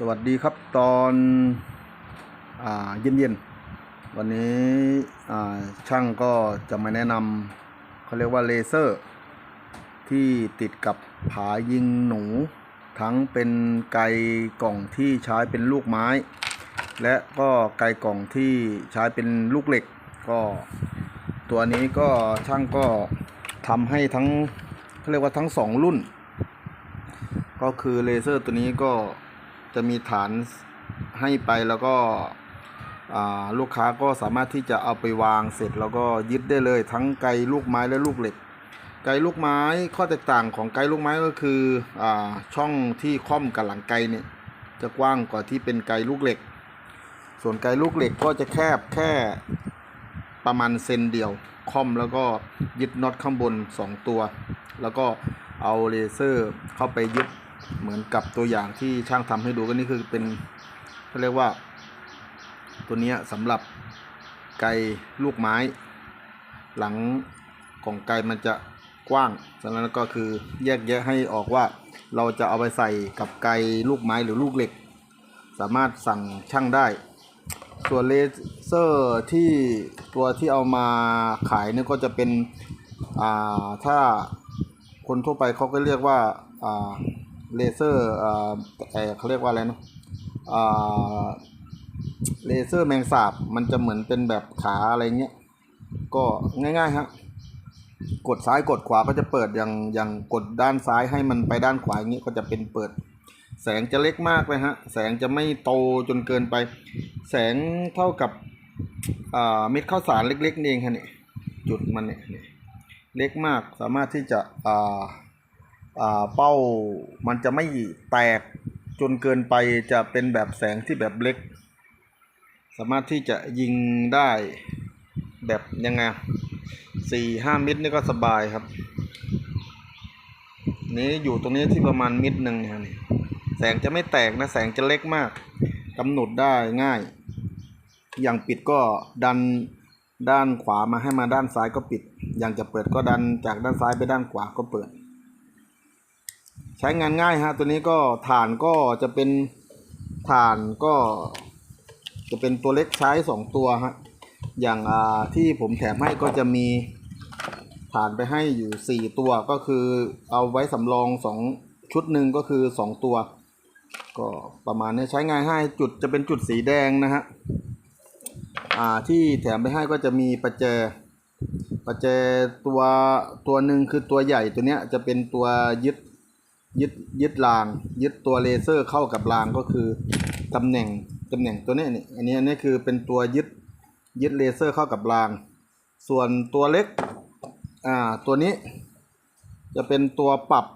สวัสดีครับตอนอ่าเย็นๆ วันนี้อ่าช่างก็จะมาแนะนำเขาเรียกว่าเลเซอร์ ที่ติดกับผายิงหนู ทั้งเป็นไกกล่องที่ใช้เป็นลูกไม้ และก็ไกกล่องที่ใช้เป็นลูกเหล็ก ก็ตัวนี้ก็ช่างก็ทำให้ทั้งเขาเรียกว่าทั้งสองรุ่น ก็คือเลเซอร์ตัวนี้ก็ จะมีฐานให้ไปแล้วก็ลูกค้าก็สามารถที่จะเอาไปวางเสร็จแล้วก็ยึดได้เลย ทั้งไกลูกไม้และลูกเหล็ก ไกลูกไม้ข้อแตกต่างของไกลูกไม้ก็คืออช่องที่ค่อมกับหลังไกเนี่ยจะกว้างกว่าที่เป็นไกลูกเหล็ก ส่วนไกลูกเหล็กก็จะแคบแค่ประมาณเซนเดียวค่อมแล้วก็ยึดน็อตข้างบน 2 ตัว แล้วก็เอาเลเซอร์เข้าไปยึด เหมือนกับตัวอย่างที่ช่างทำให้ดูก็นี่คือเป็นเขาเรียกว่า ตัวนี้ยสำหรับไกลูกไม้ หลังของไกมันจะกว้างฉะนั้นก็คือแยกแยะให้ออกว่าเราจะเอาไปใส่กับไกลูกไม้หรือลูกเหล็ก สามารถสั่งช่างได้ ส่วนเลเซอร์ที่ตัวที่เอามาขายนี่ก็จะเป็นอ่าถ้าคนทั่วไปเขาก็เรียกว่าอ่า เลเซอร์เอ่อเขาเรียกว่าอะไรนะอ่าเลเซอร์แมงสาบมันจะเหมือนเป็นแบบขาอะไรเงี้ย ก็ง่ายๆฮะกดซ้ายกดขวาก็จะเปิดอย่างอย่างกดด้านซ้ายให้มันไปด้านขวาอย่างนี้ก็จะเป็นเปิด แสงจะเล็กมากเลยฮะ แสงจะไม่โตจนเกินไป แสงเท่ากับอ่าเม็ดข้าวสารเล็กๆนี่เองฮะเนี่ยจุดมันเนี่ยเล็กมากสามารถที่จะอ่อ่า เป้ามันจะไม่แตกจนเกินไปจะเป็นแบบแสงที่แบบเล็ก สามารถที่จะยิงได้แบบยังไงสี่ห้ามิตรนี่ก็สบายครับ นี้อยู่ตรงนี้ที่ประมาณมิตรหนึ่งเนี่ยนี่แสงจะไม่แตกนะแสงจะเล็กมากกำหนดได้ง่าย อย่างปิดก็ดันด้านขวามาให้มาด้านซ้ายก็ปิด อย่างจะเปิดก็ดันจากด้านซ้ายไปด้านขวาก็เปิด ใช้งานง่ายฮะตัวนี้ก็ฐานก็จะเป็นฐานก็ จะเป็นตัวเล็กใช้สองตัวฮะอย่างอ่าที่ผมแถมให้ก็จะมีฐานไปให้อยู่สี่ตัวก็คือเอาไว้สำรองสองชุดหนึ่งก็คือสองตัว ก็ประมาณนี้ใช้งานให้จุดจะเป็นจุดสีแดงนะฮะอ่าที่แถมไปให้ก็จะมีประแจประแจตัวตัวหนึ่งคือตัวใหญ่ตัวเนี้ยจะเป็นตัวยึด ยึดยึดราง ยึดตัวเลเซอร์เข้ากับรางก็คือตำแหน่งตำแหน่งตัวนี้นี่อันนี้อันนี้คือเป็นตัวยึดยึดเลเซอร์เข้ากับราง ส่วนตัวเล็กอ่าตัวนี้ จะเป็นตัวปรับ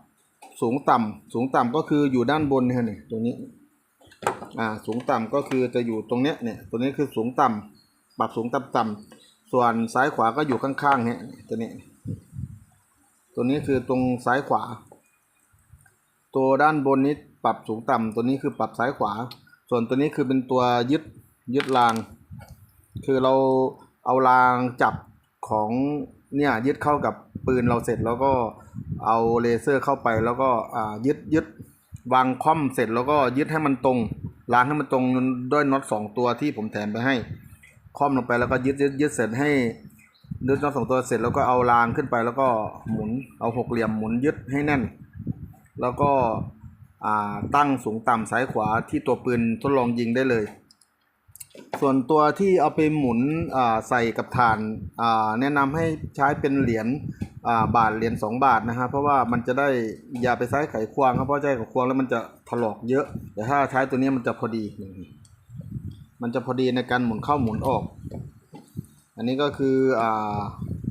สูงต่ำสูงต่ำก็คืออยู่ด้านบนเนี่ยนี่ตรงนี้อ่าสูงต่ำก็คือจะอยู่ตรงเนี้ยเนี่ยตัวนี้คือสูงต่ำปรับสูงต่ำต่ำส่วนซ้ายขวาก็อยู่ข้างๆเนี่ยตัวนี้ ตัวนี้คือตรงซ้ายขวา ตัวด้านบนนี้ปรับสูงต่ำตัวนี้คือปรับซ้ายขวา ส่วนตัวนี้คือเป็นตัวยึดยึดราง คือเราเอารางจับของเนี่ยยึดเข้ากับปืนเราเสร็จแล้วก็เอาเลเซอร์เข้าไปแล้วก็อ่ายึดยึดวางคว่ำเสร็จแล้วก็ยึดให้มันตรงรางให้มันตรงด้วยน็อตสองตัวที่ผมแถมไปให้คว่ำลงไปแล้วก็ยึดยึดยึดเสร็จให้ยึดน็อตสองตัวเสร็จแล้วก็เอารางขึ้นไปแล้วก็หมุนเอาหกเหลี่ยมหมุนยึดให้แน่น แล้วก็ตั้งสูงต่ำซ้ายขวาที่ตัวปืนทดลองยิงได้เลย ส่วนตัวที่เอาไปหมุนใส่กับฐานแนะนำให้ใช้เป็นเหรียญาบาทเหรียญสองบาทนะฮะเพราะว่ามันจะได้อย่าไปใช้ไขควงครับเพราะใช้ไขควงแล้วมันจะถลอกเยอะ แต่ถ้าใช้ตัวนี้มันจะพอดี มันจะพอดีในการหมุนเข้าหมุนออก อันนี้ก็คืออ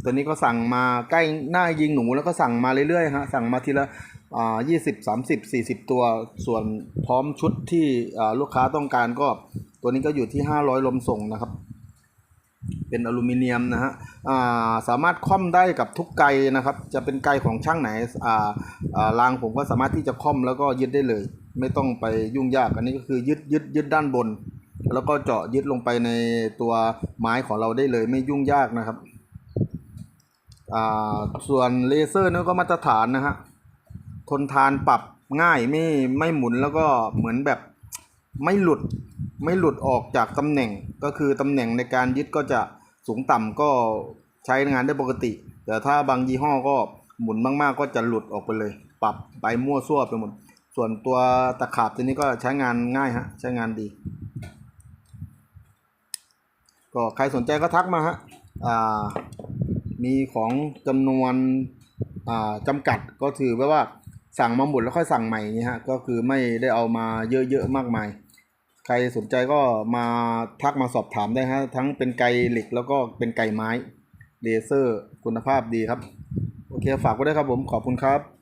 ตัวนี้ก็สั่งมาใกล้หน้ายิงหนูแล้วก็สั่งมาเรื่อยๆฮะสั่งมาทีละ ยี่สิบสามสิบสี่สิบตัว ส่วนพร้อมชุดที่อ่าลูกค้าต้องการก็ตัวนี้ก็อยู่ที่ห้าร้อยลมส่งนะครับ เป็นอลูมิเนียมนะฮะอ่าสามารถค่อมได้กับทุกไกนะครับ จะเป็นไกของช่างไหนอ่าอ่ารางผมก็สามารถที่จะค่อมแล้วก็ยึดได้เลย ไม่ต้องไปยุ่งยากอันนี้ก็คือยึดยึดยึดด้านบน แล้วก็เจาะยึดลงไปในตัวไม้ของเราได้เลย ไม่ยุ่งยากนะครับอ่าส่วนเลเซอร์นี่ก็มาตรฐานนะฮะ ทนทานปรับง่ายไม่ไม่หมุนแล้วก็เหมือนแบบไม่หลุดไม่หลุดออกจากตำแหน่งก็คือตำแหน่งในการยึดก็จะสูงต่ำก็ใช้งานได้ปกติ แต่ถ้าบางยี่ห้อก็หมุนมากๆ ก็จะหลุดออกไปเลย ปรับไปมั่วซั่วไปหมด ส่วนตัวตะขาบตัวนี้ก็ใช้งานง่ายฮะใช้งานดี ก็ใครสนใจก็ทักมาฮะอ่ามีของจำนวนอ่าจำกัดก็ถือไว้ว่า สั่งมาหมดแล้วค่อยสั่งใหม่นี่ฮะก็คือไม่ได้เอามาเยอะๆมากมาย ใครสนใจก็มาทักมาสอบถามได้ฮะทั้งเป็นไกเหล็กแล้วก็เป็นไกไม้เลเซอร์คุณภาพดีครับ โอเคฝากไว้ด้วยครับผมขอบคุณครับ